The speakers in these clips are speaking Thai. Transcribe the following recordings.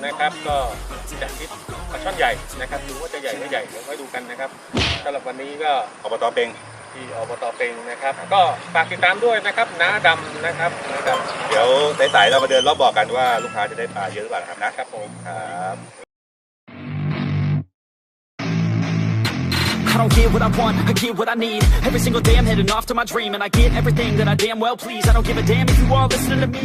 ก็จะคิดปลาช่อนใหญ่นะครับดูว่าจะใหญ่ไม่ใหญ่เดี๋ยวไว้ดูกันนะครับสำหรับวันนี้ก็อบตเป็งที่อบตเป็งนะครับ ก็ฝากติดตามด้วยนะครับน้าดำนะครับน้าดำเดี๋ยวสายๆเรามาเดินรอบบ่อกันว่าลูกค้าจะได้ปลาเยอะหรือเปล่านะครับนะครับผมครับ I don't get what I want, I get what I need Every single day I'm heading off to my dream And I get everything that I damn well please I don't give a damn if you all listening to me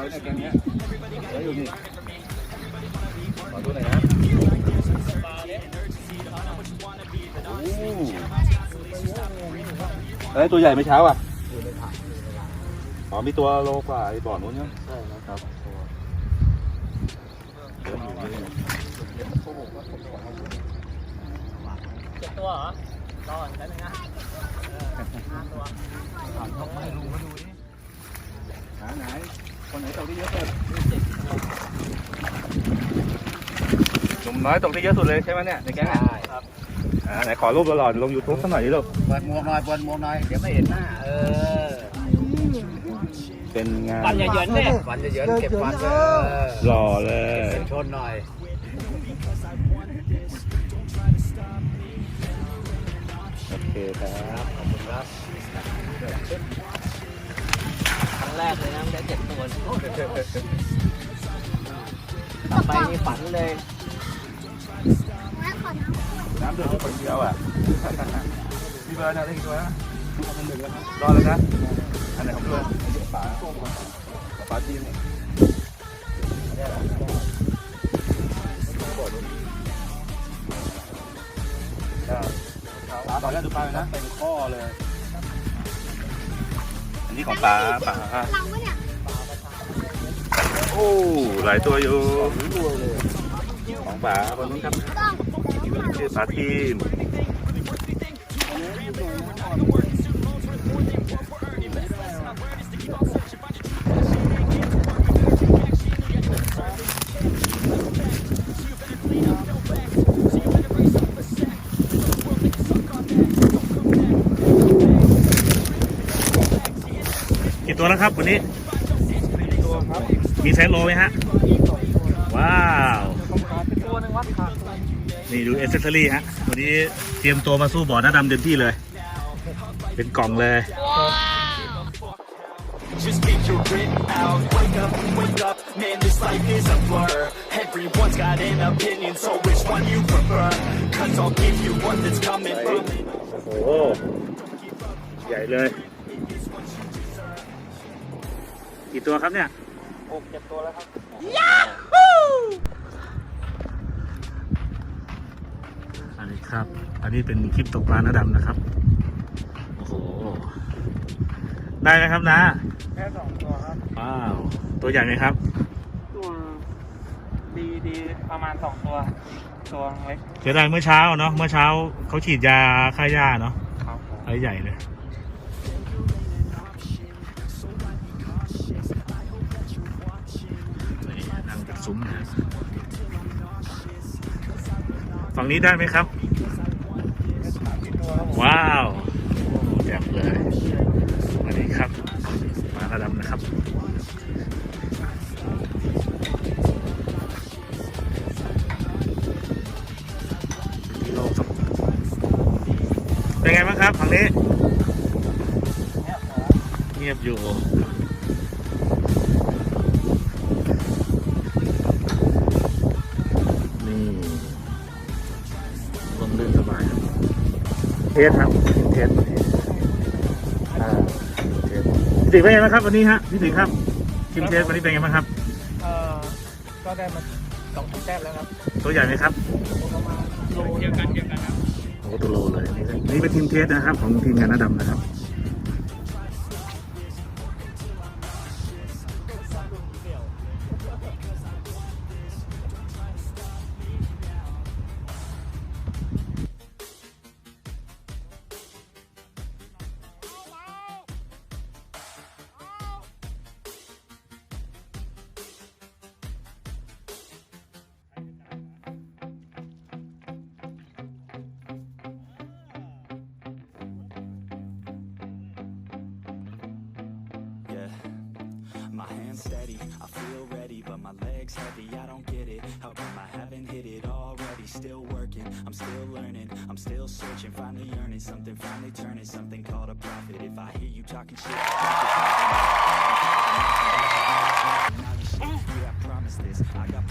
Feel like there's uncertainty and urgency To find out what you wanna be But honestly, the channel mine's constantly So stop and breathe Whatever you เอ้ยตัวใหญ่ไม่เช้าอะอ๋อมีตัวโลกว่าไอ้บ่อนู้นเนี่ยใช่ครับเยอะอยู่นี่เจ็ดตัวเหรอรอก่อนแป๊บนึงนะเออห้าตัว หาไหนคนไหนตกที่เยอะสุดหนุ่มน้อยตกที่เยอะสุดเลยใช่ไหมเนี่ยในแก๊งเนี่ยครับอ่าไหนขอรูปหล่อๆลง YouTube สักหน่อยดิลูกเปิดหมวกหน่อยเปิดหมวกหน่อยเดี๋ยวไม่เห็นหน้าเออเป็นงานฟันอย่าเหยินเนี่ยฟันอย่าเหยินเก็บฟันเออหล่อเลยเป็นชนหน่อยโอเคครับขอบคุณครับครั้ง แรกเลยนะได้เจ็ดตัวต่อไปนี่ฝันเลยน้ำเดือดคนเดียวอะพี่เบิร์ดนะได้กี่ตัวนะรอเลยนะอันไหนของพี่เบิร์ดปลาปลาจีนปลาตอนแรกดูปลาเลยนะเป็นข้อเลยอั นนี้ของปลาปลาเราปะเนี่ยโอ้หลายตัวอยู่ของปลาคนนู้นครับต้องชื่อปลาทีม ครับวันนี้มีไซส์โลไหมฮะว้าวตัวหนึ่งวัดขาดนี่ดูเอเซสซอรี่ฮะวันนี้เตรียมตัวมาสู้บ่อหน้าดำเต็มที่เลย เป็นกล่องเลย Just get your written out. Wake up, wake up, man, this life is a blur. Everyone's got an opinion, so which one you prefer? Cause I'll give you one that's coming from it. โอ้โหใหญ่เลย กี่ตัวครับเนี่ยหกเจ็ดตัวแล้วครับอันนี้ครับ อันนี้เป็นคลิปตกปลาหน้าดำนะครับ โอ้โห ได้ไหมครับนะแค่สองตัวครับ ว้าว ตัวใหญ่ไหมครับ ตัวดีดีประมาณสองตัว ตัวเล็กเสียดายเมื่อเช้าเนาะ เมื่อเช้าเขาฉีดยาฆ่าหญ้าเนาะครับไอ้ใหญ่เลย ซุ้มนะฝั่งนี้ได้ไหมครับ ว้าวแจ่มเลยสวัสดีครับ มาระดับนะครับกิโลครับเป็นไงบ้างครับฝั่งนี้ เงียบอยู่ เทสครับเทสอ่าเทสพี่ติ๋งเป็นไงบ้างครับวันนี้ฮะพี่ติ๋งครับทีมเทสวันนี้เป็นไงบ้างครับ เอ่อ ก็ได้มาสองแต้มแล้วครับตัวใหญ่ไหมครับประมาณโลเดียวกันเดียวกันครับโอ้ตัวโลเลยนี่เป็นทีมเทสนะครับ ของทีมงานน้าดำนะครับ my hands steady. I feel ready, but my legs heavy. I don't get it. How come I haven't hit it already? Still working, I'm still learning, I'm still searching. Finally earning something, finally turning something called a profit. If I hear you talking shit, I promise this. I got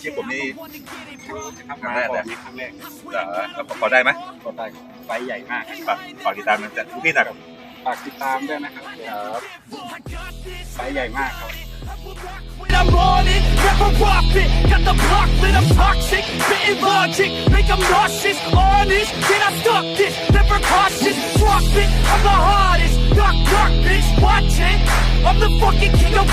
คลิปผมนี่ครั้งแรกนะครั้งแรกจะขอได้ไหมขอได้ไฟใหญ่มากฝากฝากติดตามนะจ๊ะพี่ตาครับฝากติดตามด้วยนะครับครับไฟใหญ่มากครับ When I'm on it, never profit Got the block lit, I'm toxic Bitten logic, make them nauseous Honest, can I stop this? Never cautious, drop it I'm the hardest, knock knock bitch, watch it I'm the fucking king of